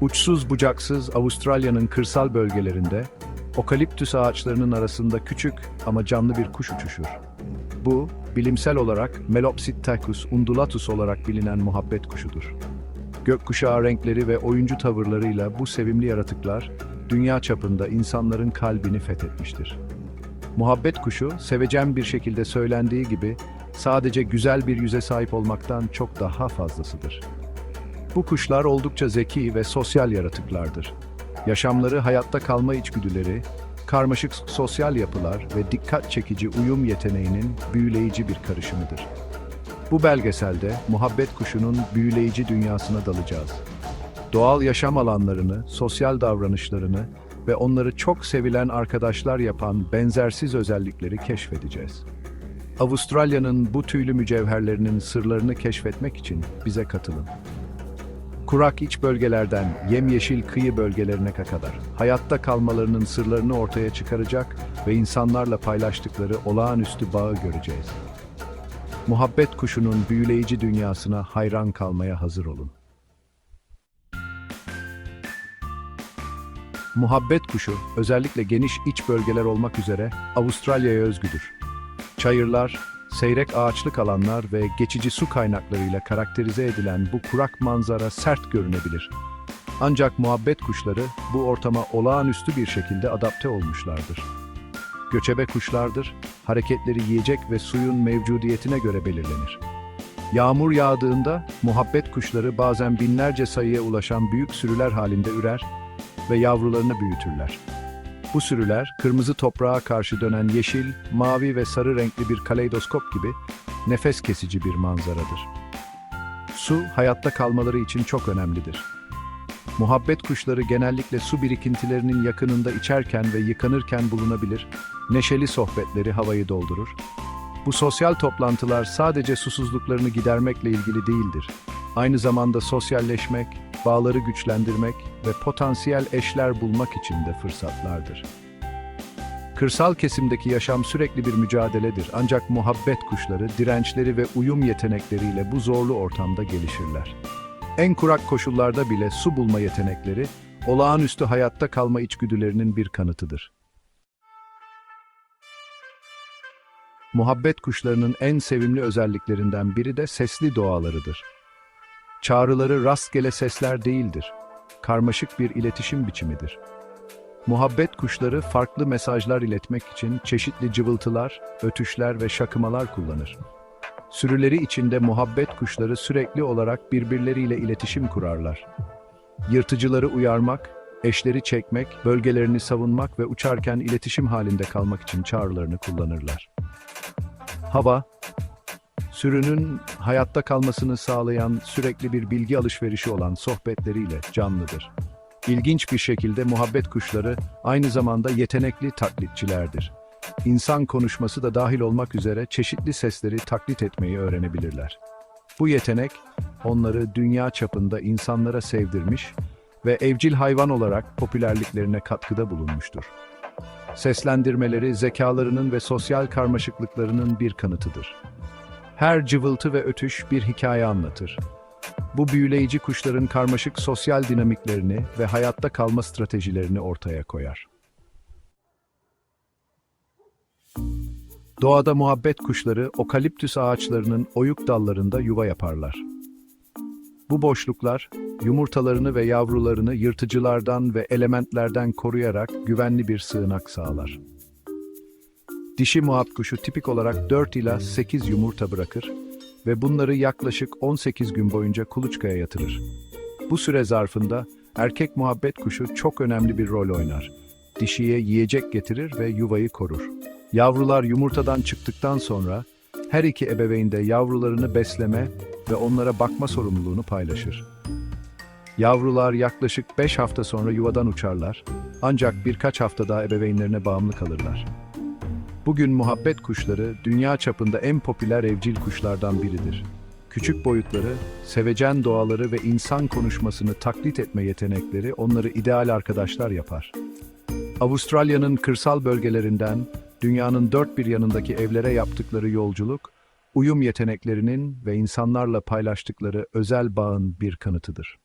Uçsuz bucaksız Avustralya'nın kırsal bölgelerinde okaliptüs ağaçlarının arasında küçük ama canlı bir kuş uçuşur. Bu, bilimsel olarak Melopsittacus undulatus olarak bilinen muhabbet kuşudur. Gökkuşağı renkleri ve oyuncu tavırlarıyla bu sevimli yaratıklar, dünya çapında insanların kalbini fethetmiştir. Muhabbet kuşu, sevecen bir şekilde söylendiği gibi, sadece güzel bir yüze sahip olmaktan çok daha fazlasıdır. Bu kuşlar oldukça zeki ve sosyal yaratıklardır. Yaşamları hayatta kalma içgüdüleri, karmaşık sosyal yapılar ve dikkat çekici uyum yeteneğinin büyüleyici bir karışımıdır. Bu belgeselde muhabbet kuşunun büyüleyici dünyasına dalacağız. Doğal yaşam alanlarını, sosyal davranışlarını ve onları çok sevilen arkadaşlar yapan benzersiz özellikleri keşfedeceğiz. Avustralya'nın bu tüylü mücevherlerinin sırlarını keşfetmek için bize katılın. Kurak iç bölgelerden yemyeşil kıyı bölgelerine kadar hayatta kalmalarının sırlarını ortaya çıkaracak ve insanlarla paylaştıkları olağanüstü bağı göreceğiz. Muhabbet kuşunun büyüleyici dünyasına hayran kalmaya hazır olun. Muhabbet kuşu, özellikle geniş iç bölgeler olmak üzere Avustralya'ya özgüdür. Çayırlar, seyrek ağaçlık alanlar ve geçici su kaynaklarıyla karakterize edilen bu kurak manzara sert görünebilir. Ancak muhabbet kuşları bu ortama olağanüstü bir şekilde adapte olmuşlardır. Göçebe kuşlardır, hareketleri yiyecek ve suyun mevcudiyetine göre belirlenir. Yağmur yağdığında muhabbet kuşları bazen binlerce sayıya ulaşan büyük sürüler halinde ürer ve yavrularını büyütürler. Bu sürüler kırmızı toprağa karşı dönen yeşil, mavi ve sarı renkli bir kaleidoskop gibi nefes kesici bir manzaradır. Su hayatta kalmaları için çok önemlidir. Muhabbet kuşları genellikle su birikintilerinin yakınında içerken ve yıkanırken bulunabilir, neşeli sohbetleri havayı doldurur. Bu sosyal toplantılar sadece susuzluklarını gidermekle ilgili değildir. Aynı zamanda sosyalleşmek, bağları güçlendirmek ve potansiyel eşler bulmak için de fırsatlardır. Kırsal kesimdeki yaşam sürekli bir mücadeledir ancak muhabbet kuşları dirençleri ve uyum yetenekleriyle bu zorlu ortamda gelişirler. En kurak koşullarda bile su bulma yetenekleri, olağanüstü hayatta kalma içgüdülerinin bir kanıtıdır. Muhabbet kuşlarının en sevimli özelliklerinden biri de sesli doğalarıdır. Çağrıları rastgele sesler değildir. Karmaşık bir iletişim biçimidir. Muhabbet kuşları farklı mesajlar iletmek için çeşitli cıvıltılar, ötüşler ve şakımalar kullanır. Sürüleri içinde muhabbet kuşları sürekli olarak birbirleriyle iletişim kurarlar. Yırtıcıları uyarmak, eşleri çekmek, bölgelerini savunmak ve uçarken iletişim halinde kalmak için çağrılarını kullanırlar. Hava, sürünün hayatta kalmasını sağlayan sürekli bir bilgi alışverişi olan sohbetleriyle canlıdır. İlginç bir şekilde muhabbet kuşları aynı zamanda yetenekli taklitçilerdir. İnsan konuşması da dahil olmak üzere çeşitli sesleri taklit etmeyi öğrenebilirler. Bu yetenek onları dünya çapında insanlara sevdirmiş ve evcil hayvan olarak popülerliklerine katkıda bulunmuştur. Seslendirmeleri zekalarının ve sosyal karmaşıklıklarının bir kanıtıdır. Her cıvıltı ve ötüş bir hikaye anlatır. Bu büyüleyici kuşların karmaşık sosyal dinamiklerini ve hayatta kalma stratejilerini ortaya koyar. Doğada muhabbet kuşları okaliptüs ağaçlarının oyuk dallarında yuva yaparlar. Bu boşluklar, yumurtalarını ve yavrularını yırtıcılardan ve elementlerden koruyarak güvenli bir sığınak sağlar. Dişi muhabbet kuşu tipik olarak 4 ila 8 yumurta bırakır ve bunları yaklaşık 18 gün boyunca kuluçkaya yatırır. Bu süre zarfında erkek muhabbet kuşu çok önemli bir rol oynar. Dişiye yiyecek getirir ve yuvayı korur. Yavrular yumurtadan çıktıktan sonra her iki ebeveyn de yavrularını besleme ve onlara bakma sorumluluğunu paylaşır. Yavrular yaklaşık 5 hafta sonra yuvadan uçarlar ancak birkaç hafta daha ebeveynlerine bağımlı kalırlar. Bugün muhabbet kuşları dünya çapında en popüler evcil kuşlardan biridir. Küçük boyutları, sevecen doğaları ve insan konuşmasını taklit etme yetenekleri onları ideal arkadaşlar yapar. Avustralya'nın kırsal bölgelerinden dünyanın dört bir yanındaki evlere yaptıkları yolculuk, uyum yeteneklerinin ve insanlarla paylaştıkları özel bağın bir kanıtıdır.